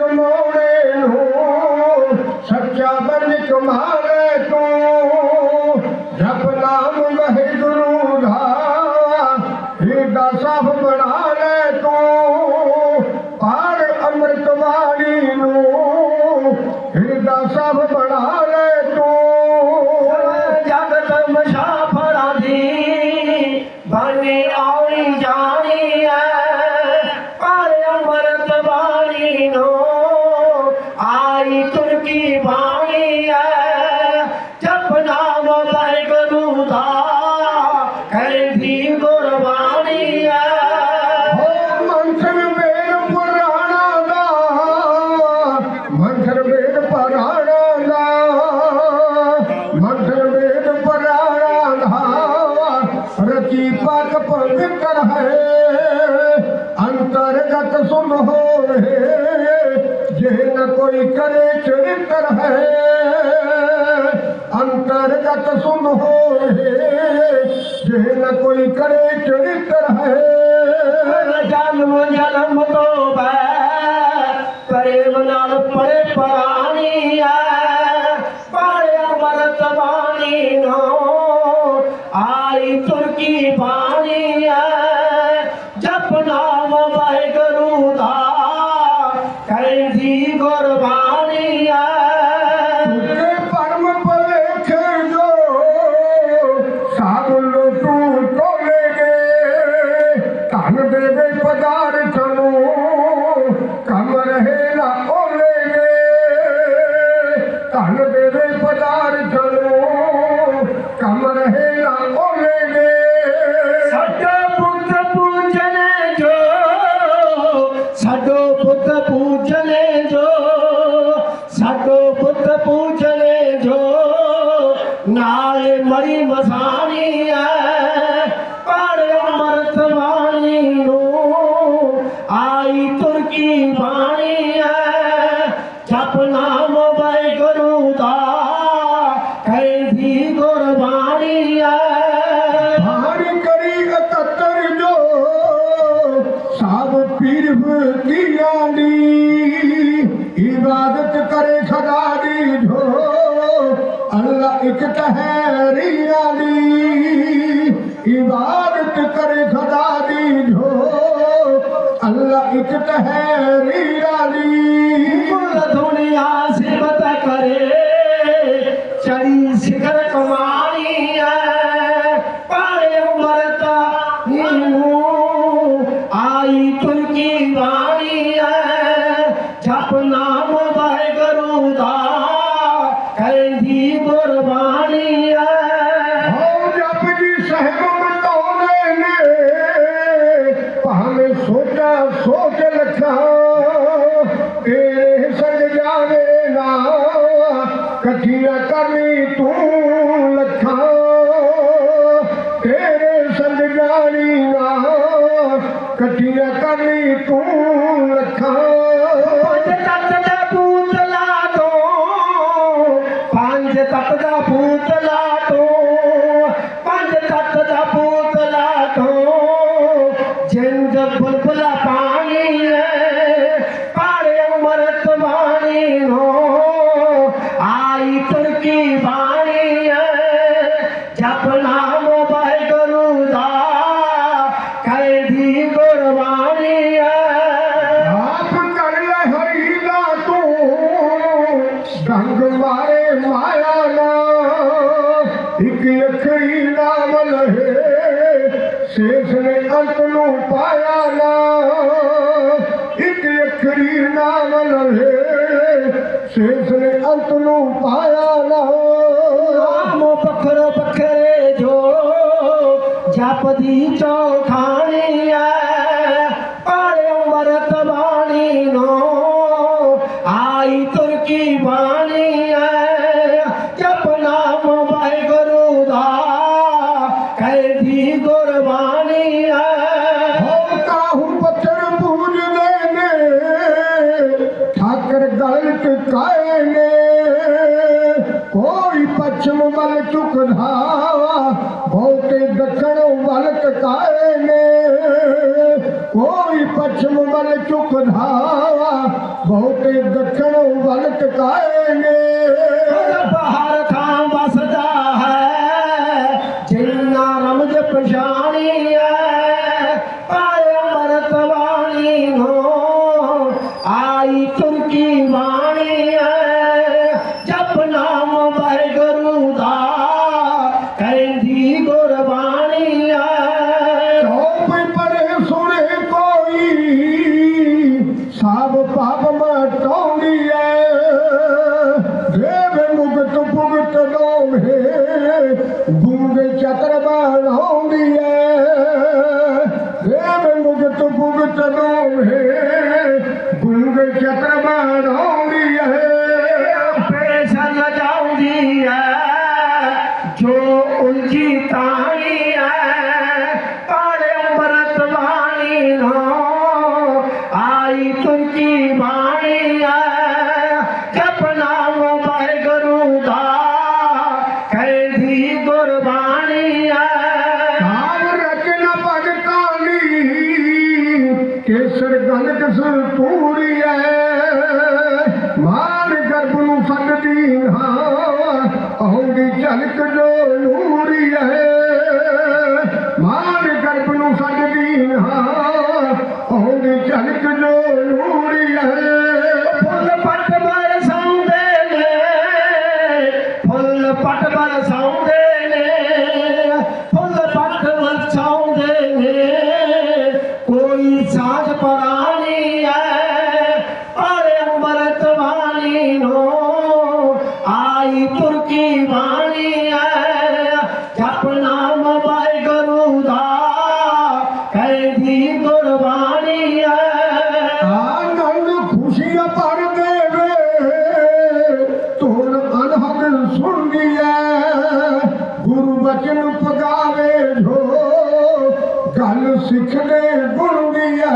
ਕਮਾਉਣੇ ਨੂੰ ਸੱਚਾ ਬਣ ਕਮਾਵੇ ਤੂੰ। ਜਪ ਨਾਮ ਵਾਹਿਗੁਰੂ ਦਾ ਹਿਰਦਾ ਸਾਫ਼ ਬਣਾ ਲੈ ਤੂੰ। ਪਾੜ ਅੰਮ੍ਰਿਤ ਬਾਣੀ ਨੂੰ ਹਿਰਦਾ ਸਾਫ਼ ਬਣਾ ਲੈ ਰਚੀ ਪਾਕ ਪਵਿੱਤਰ ਹੈ। ਅੰਤਰਗਤ ਸੁਨ ਹੋਏ, ਜੇ ਨ ਕੋਈ ਕਰੇ ਚਰਿੱਤਰ ਹੈ। ਅੰਤਰਗਤ ਸੁਨ ਹੋਏ, ਜੇ ਨ ਕੋਈ ਕਰੇ ਚਰਿੱਤਰ ਹੈ। ਜਨਮ ਆਈ ਤੁਰਕੀ ਬਾਣੀ ਐ ਜਪ ਨਾਮ ਵਾਹਿਗੁਰੂ ਦਾ, ਕਹਿੰਦੀ ਗੁਰਬਾਣੀ ਐ ਤੁਕੇ ਪਰਮ ਭਲੇਖ ਜੋ ਸਾਧ ਲੋਟੂ ਟੋਲੇਗੇ ਧਨ ਦੇਵੇ ਪਦਾਰਥ ਨੂੰ ਕਮ ਰਹੇ ਨਾ ਓਲੇਗੇ, ਧਨ ਦੇਵੇ ਪਦਾਰਥ ਨੂੰ ਸਾਡੋ ਪੁੱਤ ਪੂਜਨੇ ਜੋ ਨਾਲੇ ਮਰੀ ਮਸਾਣੀ ਐ ਪਾੜ ਅਮਰਤ ਬਾਣੀ ਨੂੰ। ਆਈ ਇੱਕ ਤਹਿਰੀਆਂ ਦੀ ਇਬਾਦਤ ਕਰੇ ਖੁਦਾ ਦੀ ਜੋ। ਅੱਲਾ ਇੱਕ ਤਹਿਰੀ ਵਾਲੀ ਕੁੱਲ ਦੁਨੀਆ ਸਿਬਤ ਕਰੇ, ਚੜੀ ਸਿਖਰ ਕਮਾਣੀ ਐ। ਪਾਰੇ ਉਮਰਤਾ ਨੂੰ ਆਈ ਤੁਰਕੀ सॼी रहो की न कली पूर ਮਾਰੇ ਮਾਇਆ ਨਾ। ਇੱਕ ਅੱਖਰੀ ਨਾਮ ਲਹੇ ਸ਼ੇਸ਼ ਨੇ ਅੰਤ ਨੂੰ ਪਾਇਆ ਨਾ। ਇੱਕ ਅੱਖਰੀ ਨਾਮ ਲਹੇ ਸ਼ੇਸ਼ ਨੇ ਅੰਤ ਨੂੰ ਪਾਇਆ ਨਾ। ਨਾਮ ਪਖਰੋ ਪਖਰੇ ਜੋ ਜਪਦੀ ਚੌਖਾਣੀ ਐ ਪਾੜੇ ਅਮਰਤ ਬਾਣੀ ਨੂੰ। ਆਈ ਤੁਰਕੀ ਬਾਣੀ मल चुक धावा बहुते दखण कोई पश्चिम मल चुक धा बहुत दखण वल त ਚਤਰ ਬਣਾਉਂਦੀ ਐ। ਦੇਵ ਮੁਕਤ ਭੁਗਤ ਦੋਵੇਂ ਗੁੰਗੇ ਚਤਰ ਬਣਾਉਂਦੀ ਐ। ਪੇਸ਼ਨ ਜਾਉਂਦੀ ਹੈ ਜੋ ਉਲਝੀ ਤਾਣੀ ਹੈ ਪਾੜੇ ਅੰਮ੍ਰਿਤ ਬਾਣੀ ਨਾ ਆਈ ਤੁਰਕੀ ਬਾਣੀ ਹੈ ਜਪ ਵਾਹਿਗੁਰੂ ਦਾ। ਕਹਿੰਦੀ ਗੁਰਬਾਣੀ ਗੰਗ ਸਤੂਰੀ ਐ ਮਾਨ ਗਰਭ ਨੂੰ ਫੱਟਦੀ ਹਾਂ ਆਉਂਦੀ ਝਲਕ ਜੋ ਨੂਰੀ ਐ ਮਾਨ ਗਰਭ ਨੂੰ ਫੱਟਦੀ ਹਾਂ ਆਉਂਦੀ ਝਲਕ ਜੋ ਨੂਰੀ ਐ ਆਈ